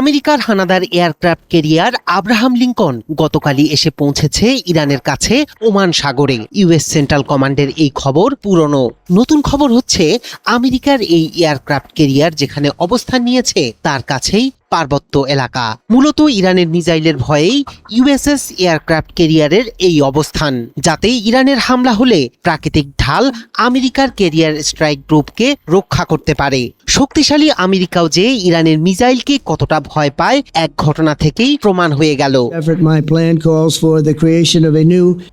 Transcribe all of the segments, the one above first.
আমেরিকার হানাদার aircraft career Abraham Lincoln গতকালই এসে পৌঁছেছে ইরানের কাছে ওমান সাগরে। ইউএস সেন্ট্রাল কমান্ডের এই খবর পুরনো। নতুন খবর হচ্ছে, আমেরিকার এই এয়ারক্রাফট কেরিয়ার যেখানে অবস্থান নিয়েছে, তার কাছেই পার্বত্য এলাকা। মূলত ইরানের মিজাইলের ভয়েই ইউএসএস এয়ারক্রাফট ক্যারিয়ারের এই অবস্থান যাতে ইরানের হামলা হলে প্রাকৃতিক ঢাল আমেরিকার ক্যারিয়ার স্ট্রাইক গ্রুপকে রক্ষা করতে পারে। শক্তিশালী আমেরিকাও যে ইরানের মিজাইলকে কতটা ভয় পায় এক ঘটনা থেকেই প্রমাণ হয়ে গেল।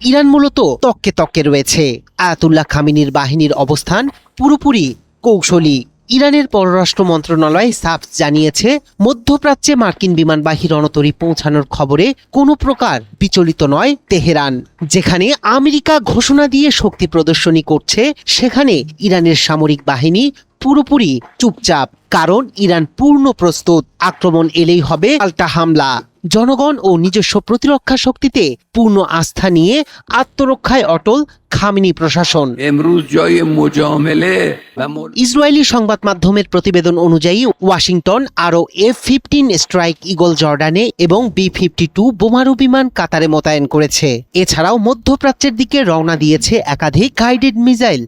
ইরান মূলত তককে তককে রয়েছে। আয়াতুল্লাহ খামিনির বাহিনীর অবস্থান পুরোপুরি কৌশলী। ইরানের পররাষ্ট্র মন্ত্রণালয় সাফ জানিয়েছে, মধ্যপ্রাচ্যে মার্কিন বিমানবাহী রণতরী পৌঁছানোর খবরে কোনো প্রকার বিচলিত নয় তেহরান। যেখানে আমেরিকা ঘোষণা দিয়ে শক্তি প্রদর্শনী করছে, সেখানে ইরানের সামরিক বাহিনী পুরোপুরি চুপচাপ, কারণ ইরান পূর্ণ প্রস্তুত। আক্রমণ এলেই হবে আলটা হামলা। জনগণ ও নিজস্ব প্রতিরক্ষা শক্তিতে পূর্ণ আস্থা নিয়ে আত্মরক্ষায় অটল খামিনি প্রশাসন। ইসরায়েলি সংবাদ মাধ্যমের প্রতিবেদন অনুযায়ী ওয়াশিংটন আরও এফ ফিফটিন স্ট্রাইক ইগল জর্ডানে এবং বি ফিফটি টু বোমারু বিমান কাতারে মোতায়েন করেছে। এছাড়াও মধ্যপ্রাচ্যের দিকে রওনা দিয়েছে একাধিক গাইডেড মিসাইল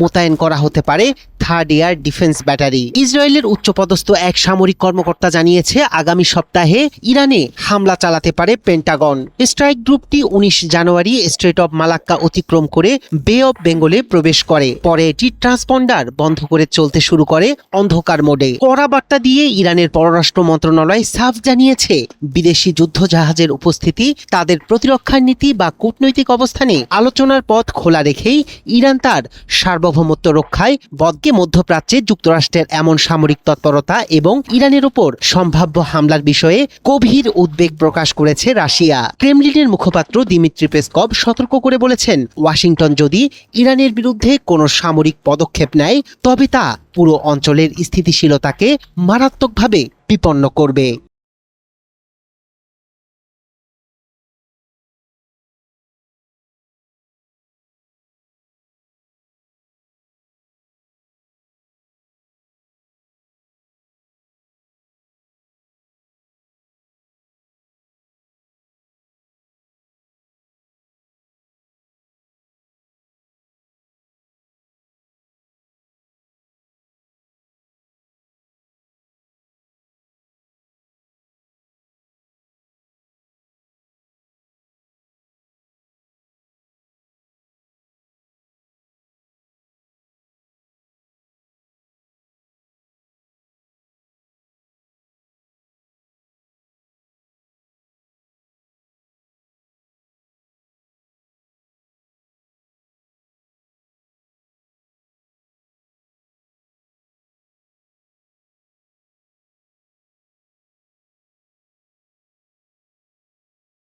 মোতায়েন করা হতে পারে থার্ড এয়ার ডিফেন্স ব্যাটারি। ইসরায়েলের উচ্চপদস্থ এক সামরিক কর্মকর্তা জানিয়েছে, আগামী সপ্তাহে ইরানে হামলা চালাতে পারে পেন্টাগন। স্ট্রাইক গ্রুপটি উনিশ জানুয়ারি স্ট্রেট অফ মালাক্কা অতিক্রম করে বে অফ বেঙ্গলে প্রবেশ করে। পরে এটি ট্রান্সপন্ডার বন্ধ করে চলতে শুরু করে অন্ধকার মোডে। কড়া বার্তা দিয়ে ইরানের পররাষ্ট্র মন্ত্রণালয় সাফ জানিয়েছে, বিদেশি যুদ্ধ জাহাজের উপস্থিতি, তাদের প্রতিরক্ষার নীতি বা কূটনৈতিক অবস্থানে আলোচনার পথ খোলা রেখেই ইরান তার সার্বভৌমত্ব রক্ষায় বদকে মধ্যপ্রাচ্যে যুক্তরাষ্ট্রের এমন সামরিক তৎপরতা এবং ইরানের ওপর সম্ভাব্য হামলার বিষয়ে গভীর উদ্বেগ প্রকাশ করেছে রাশিয়া। ক্রেমলিনের মুখপাত্র দিমিত্রি পেসকভ সতর্ক করে বলেছেন, ওয়াশিংটন যদি ইরানের বিরুদ্ধে কোনো সামরিক পদক্ষেপ নেয়, তবে তা পুরো অঞ্চলের স্থিতিশীলতাকে মারাত্মকভাবে বিপন্ন করবে।